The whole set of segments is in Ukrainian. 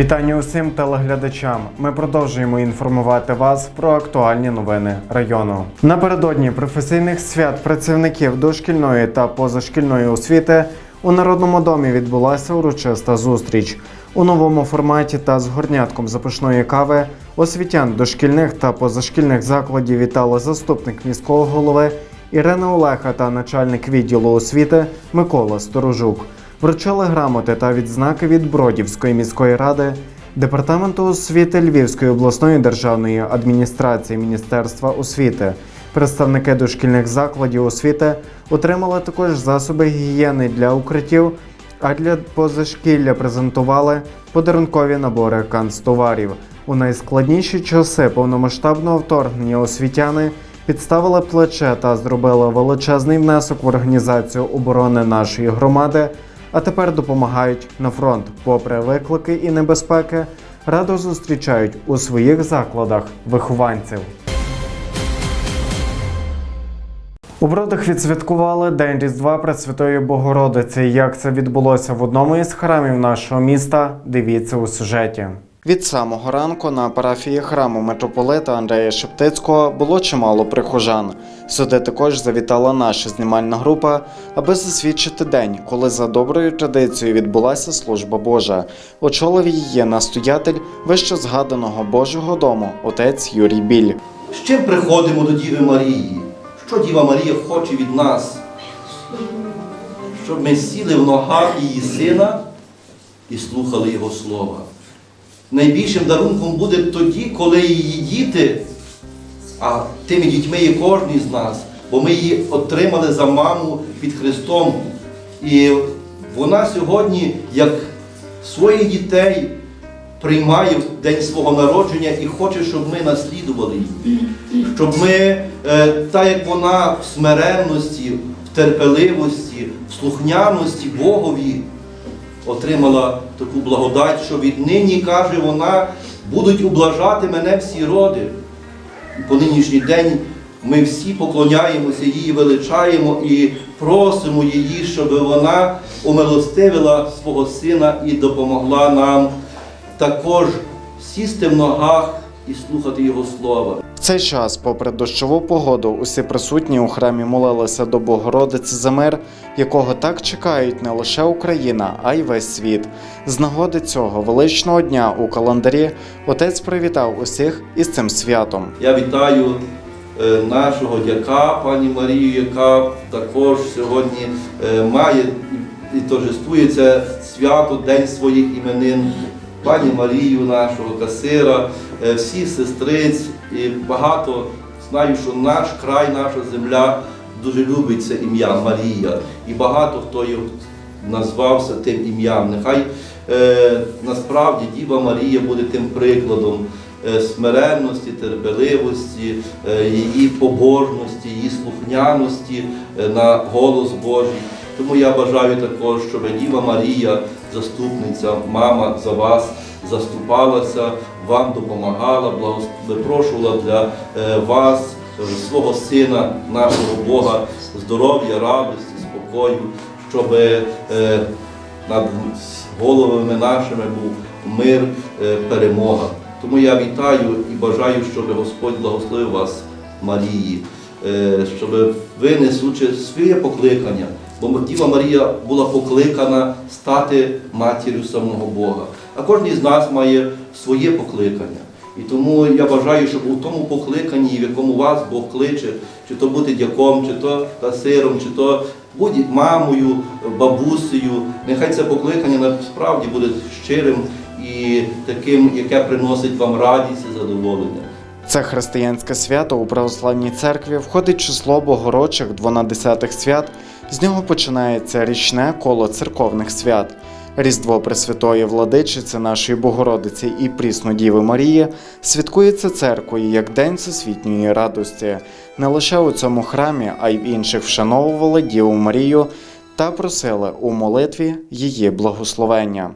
Вітання усім телеглядачам. Ми продовжуємо інформувати вас про актуальні новини району. Напередодні професійних свят працівників дошкільної та позашкільної освіти у Народному домі відбулася урочиста зустріч. У новому форматі та з горнятком запашної кави освітян дошкільних та позашкільних закладів вітали заступник міського голови Ірина Олеха та начальник відділу освіти Микола Сторожук. Вручили грамоти та відзнаки від Бродівської міської ради, департаменту освіти Львівської обласної державної адміністрації Міністерства освіти. Представники дошкільних закладів освіти отримали також засоби гігієни для укриттів, а для позашкілля презентували подарункові набори канцтоварів. У найскладніші часи повномасштабного вторгнення освітяни підставили плече та зробили величезний внесок в організацію оборони нашої громади, а тепер допомагають на фронт. Попри виклики і небезпеки, радо зустрічають у своїх закладах вихованців. У Бродах відсвяткували День Різдва Пресвятої Богородиці. Як це відбулося в одному із храмів нашого міста, дивіться у сюжеті. Від самого ранку на парафії храму митрополита Андрея Шептицького було чимало прихожан. Сюди також завітала наша знімальна група, аби засвідчити день, коли за доброю традицією відбулася служба Божа. Очолив її настоятель вище згаданого Божого дому, отець Юрій Біль. З чим приходимо до Діви Марії? Що Діва Марія хоче від нас? Щоб ми сіли в ногах її сина і слухали Його слова. Найбільшим дарунком буде тоді, коли її діти, а тими дітьми є кожен з нас, бо ми її отримали за маму під Христом. І вона сьогодні, як своїх дітей, приймає в день свого народження і хоче, щоб ми наслідували її. Щоб ми, е, так як вона в смиренності, в терпеливості, в слухняності Богові отримала таку благодать, що віднині, каже вона, будуть ублажати мене всі роди. По нинішній день ми всі поклоняємося її, величаємо і просимо її, щоб вона умилостивила свого сина і допомогла нам. Також сісти в ногах і слухати Його слова. В цей час, попри дощову погоду, усі присутні у храмі молилися до Богородиці за мир, якого так чекають не лише Україна, а й весь світ. З нагоди цього величного дня у календарі отець привітав усіх із цим святом. Я вітаю е, нашого дяка, пані Марію, яка також сьогодні е, має і торжествує це свято, День своїх іменин. Пані Марію, нашого касира, е, всіх сестриць і багато знаю, що наш край, наша земля дуже любить це ім'я Марія. І багато хто його назвався тим ім'ям. Нехай е, насправді Діва Марія буде тим прикладом е, смиренності, терпеливості, е, її побожності, її слухняності на голос Божий. Тому я бажаю також, щоб Діва Марія, заступниця, мама за вас заступалася, вам допомагала, випрошувала для е, вас, е, свого сина, нашого Бога, здоров'я, радості, спокою, щоб е, над головами нашими був мир, перемога. Тому я вітаю і бажаю, щоб Господь благословив вас, Марії, щоб ви несучи своє покликання, бо Діва Марія була покликана стати матір'ю самого Бога. А кожен з нас має своє покликання. І тому я бажаю, щоб у тому покликанні, в якому вас Бог кличе, чи то бути дяком, чи то касиром, чи то бути мамою, бабусею, нехай це покликання насправді буде щирим і таким, яке приносить вам радість і задоволення. Це християнське свято у православній церкві входить число богорочих 12 свят. З нього починається річне коло церковних свят. Різдво Пресвятої Владичиці нашої Богородиці і Пріснодіви Марії святкується церквою як День Всесвітньої радості. Не лише у цьому храмі, а й в інших вшановували Діву Марію та просили у молитві її благословення.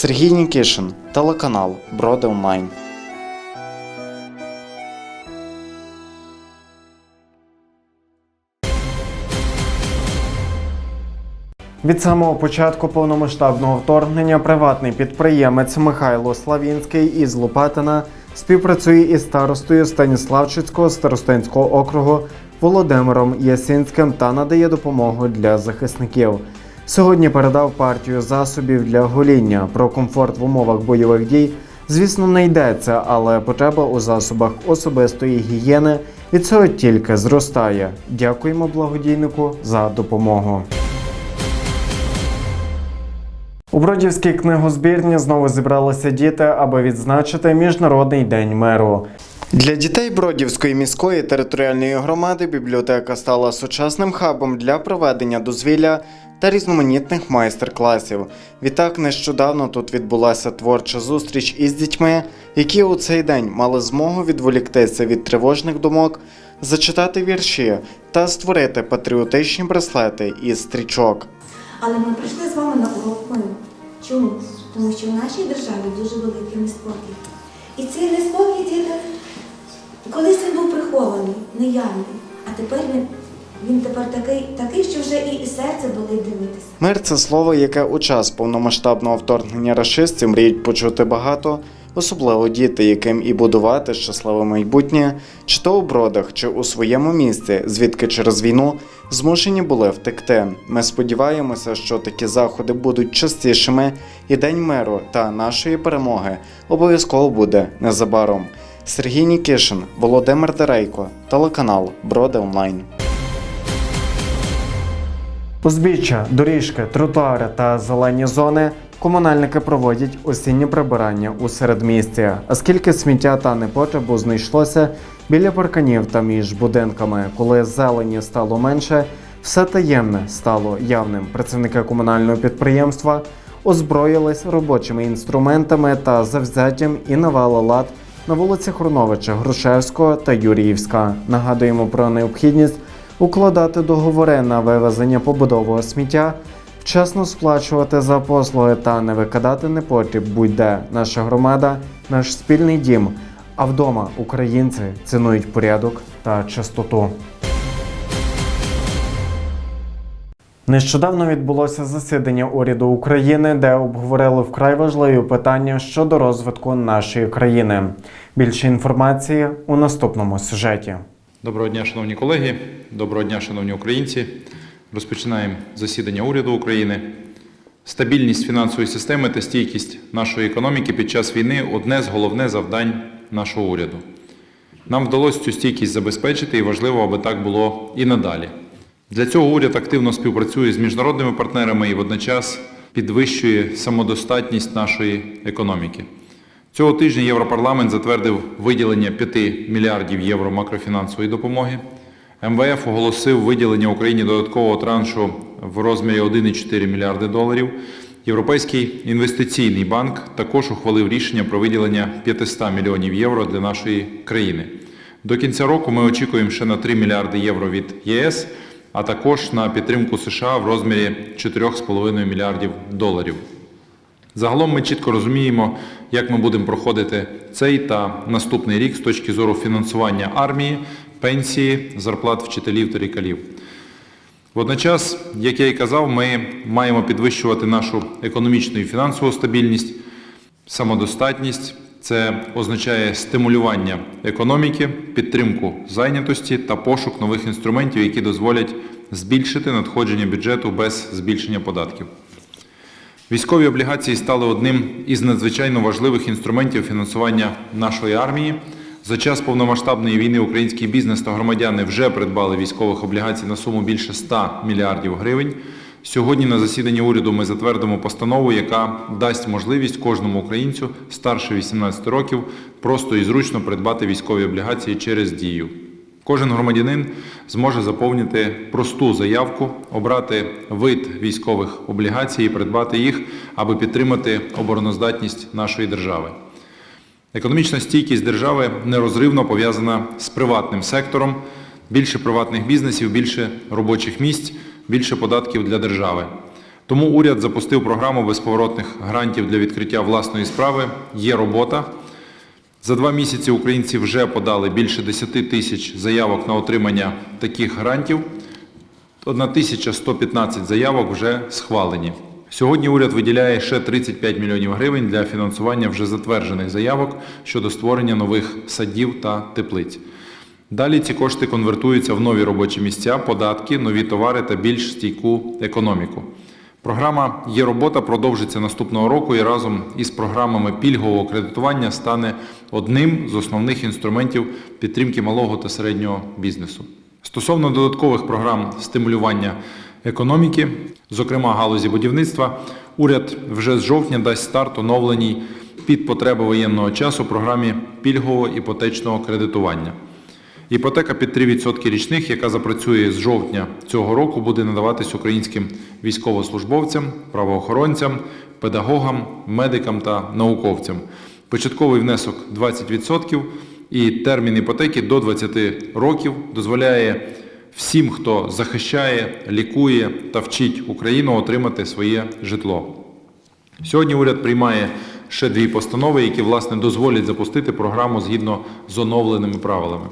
Сергій Нікішин, телеканал Броди Онлайн. Від самого початку повномасштабного вторгнення приватний підприємець Михайло Славінський із Лопатина співпрацює із старостою Станіславчицького старостинського округу Володимиром Ясинським та надає допомогу для захисників. Сьогодні передав партію засобів для гоління. Про комфорт в умовах бойових дій, звісно, не йдеться, але потреба у засобах особистої гігієни від цього тільки зростає. Дякуємо благодійнику за допомогу. У Бродівській книгозбірні знову зібралися діти, аби відзначити Міжнародний день миру. Для дітей Бродівської міської територіальної громади бібліотека стала сучасним хабом для проведення дозвілля та різноманітних майстер-класів. Відтак нещодавно тут відбулася творча зустріч із дітьми, які у цей день мали змогу відволіктися від тривожних думок, зачитати вірші та створити патріотичні браслети із стрічок. Але ми прийшли з вами на урок миру. Чому? Тому що в нашій державі дуже великий неспокій. І цей неспокій діти, колись він був прихований, неявний, а тепер він, він тепер такий, такий, що вже і серце болить дивитися. Мир це слово, яке у час повномасштабного вторгнення рашистів мріють почути багато, особливо діти, яким і будувати щасливе майбутнє, чи то у бродах, чи у своєму місці, звідки через війну змушені були втекти. Ми сподіваємося, що такі заходи будуть частішими, і День миру та нашої перемоги обов'язково буде незабаром. Сергій Нікішин, Володимир Дерейко, телеканал Броди Онлайн. Узбіччя, доріжки, тротуари та зелені зони комунальники проводять осіннє прибирання у середмісті. А скільки сміття та непотребу знайшлося біля парканів та між будинками, коли зелені стало менше, все таємне стало явним. Працівники комунального підприємства озброїлись робочими інструментами та завзяттям і навели лад на вулиці Хруновича, Грушевського та Юріївська. Нагадуємо про необхідність укладати договори на вивезення побудового сміття, вчасно сплачувати за послуги та не викидати непотріб будь-де. Наша громада, наш спільний дім. А вдома українці цінують порядок та чистоту. Нещодавно відбулося засідання уряду України, де обговорили вкрай важливі питання щодо розвитку нашої країни. Більше інформації у наступному сюжеті. Доброго дня, шановні колеги, доброго дня, шановні українці. Розпочинаємо засідання уряду України. Стабільність фінансової системи та стійкість нашої економіки під час війни одне з головних завдань нашого уряду. Нам вдалося цю стійкість забезпечити і важливо, аби так було і надалі. Для цього уряд активно співпрацює з міжнародними партнерами і водночас підвищує самодостатність нашої економіки. Цього тижня Європарламент затвердив виділення 5 мільярдів євро макрофінансової допомоги. МВФ оголосив виділення Україні додаткового траншу в розмірі 1,4 мільярди доларів. Європейський інвестиційний банк також ухвалив рішення про виділення 500 мільйонів євро для нашої країни. До кінця року ми очікуємо ще на 3 мільярди євро від ЄС, а також на підтримку США в розмірі 4,5 мільярдів доларів. Загалом ми чітко розуміємо, як ми будемо проходити цей та наступний рік з точки зору фінансування армії, пенсії, зарплат вчителів та лікарів. Водночас, як я і казав, ми маємо підвищувати нашу економічну і фінансову стабільність, самодостатність. Це означає стимулювання економіки, підтримку зайнятості та пошук нових інструментів, які дозволять збільшити надходження бюджету без збільшення податків. Військові облігації стали одним із надзвичайно важливих інструментів фінансування нашої армії. За час повномасштабної війни український бізнес та громадяни вже придбали військових облігацій на суму більше 100 мільярдів гривень. Сьогодні на засіданні уряду ми затвердимо постанову, яка дасть можливість кожному українцю старше 18 років просто і зручно придбати військові облігації через дію. Кожен громадянин зможе заповнити просту заявку, обрати вид військових облігацій і придбати їх, аби підтримати обороноздатність нашої держави. Економічна стійкість держави нерозривно пов'язана з приватним сектором. Більше приватних бізнесів, більше робочих місць, більше податків для держави. Тому уряд запустив програму безповоротних грантів для відкриття власної справи. Є робота. За два місяці українці вже подали більше 10 тисяч заявок на отримання таких грантів. 1115 заявок вже схвалені. Сьогодні уряд виділяє ще 35 мільйонів гривень для фінансування вже затверджених заявок щодо створення нових садів та теплиць. Далі ці кошти конвертуються в нові робочі місця, податки, нові товари та більш стійку економіку. Програма Є робота продовжиться наступного року і разом із програмами пільгового кредитування стане одним з основних інструментів підтримки малого та середнього бізнесу. Стосовно додаткових програм стимулювання економіки, зокрема галузі будівництва, уряд вже з жовтня дасть старт оновленій під потреби воєнного часу програмі пільгового іпотечного кредитування. Іпотека під 3% річних, яка запрацює з жовтня цього року, буде надаватись українським військовослужбовцям, правоохоронцям, педагогам, медикам та науковцям. Початковий внесок 20% і термін іпотеки до 20 років дозволяє всім, хто захищає, лікує та вчить Україну отримати своє житло. Сьогодні уряд приймає ще дві постанови, які власне дозволять запустити програму згідно з оновленими правилами.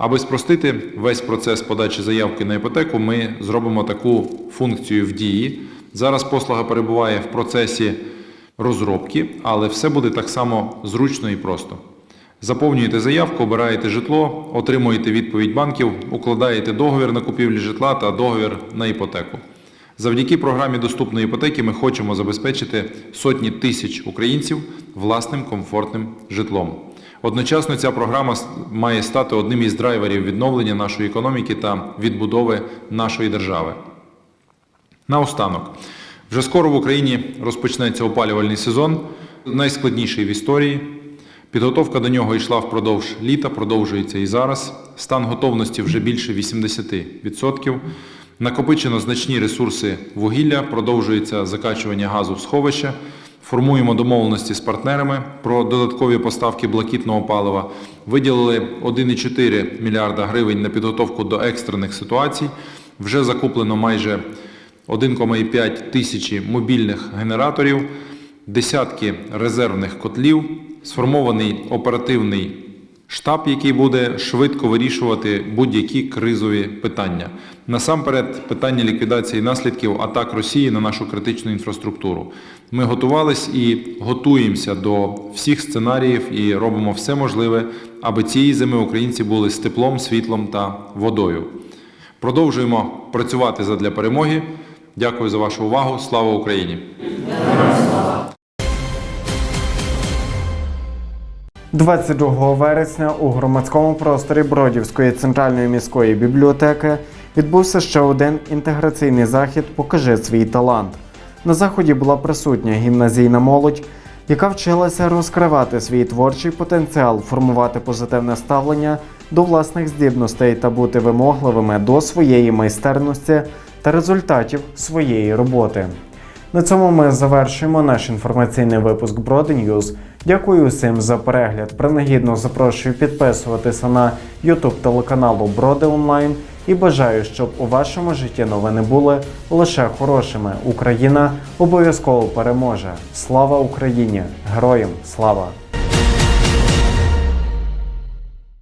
Аби спростити весь процес подачі заявки на іпотеку, ми зробимо таку функцію в дії. Зараз послуга перебуває в процесі розробки, але все буде так само зручно і просто. Заповнюєте заявку, обираєте житло, отримуєте відповідь банків, укладаєте договір на купівлю житла та договір на іпотеку. Завдяки програмі доступної іпотеки ми хочемо забезпечити сотні тисяч українців власним комфортним житлом. Одночасно ця програма має стати одним із драйверів відновлення нашої економіки та відбудови нашої держави. Наостанок, вже скоро в Україні розпочнеться опалювальний сезон, найскладніший в історії. Підготовка до нього йшла впродовж літа, продовжується і зараз. Стан готовності вже більше 80%. Накопичено значні ресурси вугілля, продовжується закачування газу в сховища. Формуємо домовленості з партнерами про додаткові поставки блакитного палива. Виділили 1,4 мільярда гривень на підготовку до екстрених ситуацій. Вже закуплено майже 1,5 тисячі мобільних генераторів, десятки резервних котлів, сформований оперативний штаб, який буде швидко вирішувати будь-які кризові питання. Насамперед, питання ліквідації наслідків атак Росії на нашу критичну інфраструктуру. Ми готувались і готуємося до всіх сценаріїв і робимо все можливе, аби цієї зими українці були з теплом, світлом та водою. Продовжуємо працювати задля перемоги. Дякую за вашу увагу. Слава Україні! 22 вересня у громадському просторі Бродівської центральної міської бібліотеки відбувся ще один інтеграційний захід Покажи свій талант. На заході була присутня гімназійна молодь, яка вчилася розкривати свій творчий потенціал, формувати позитивне ставлення до власних здібностей та бути вимогливими до своєї майстерності та результатів своєї роботи. На цьому ми завершуємо наш інформаційний випуск Броди News. Дякую усім за перегляд. Принагідно запрошую підписуватися на YouTube телеканалу Броди Онлайн і бажаю, щоб у вашому житті новини були лише хорошими. Україна обов'язково переможе. Слава Україні! Героям слава!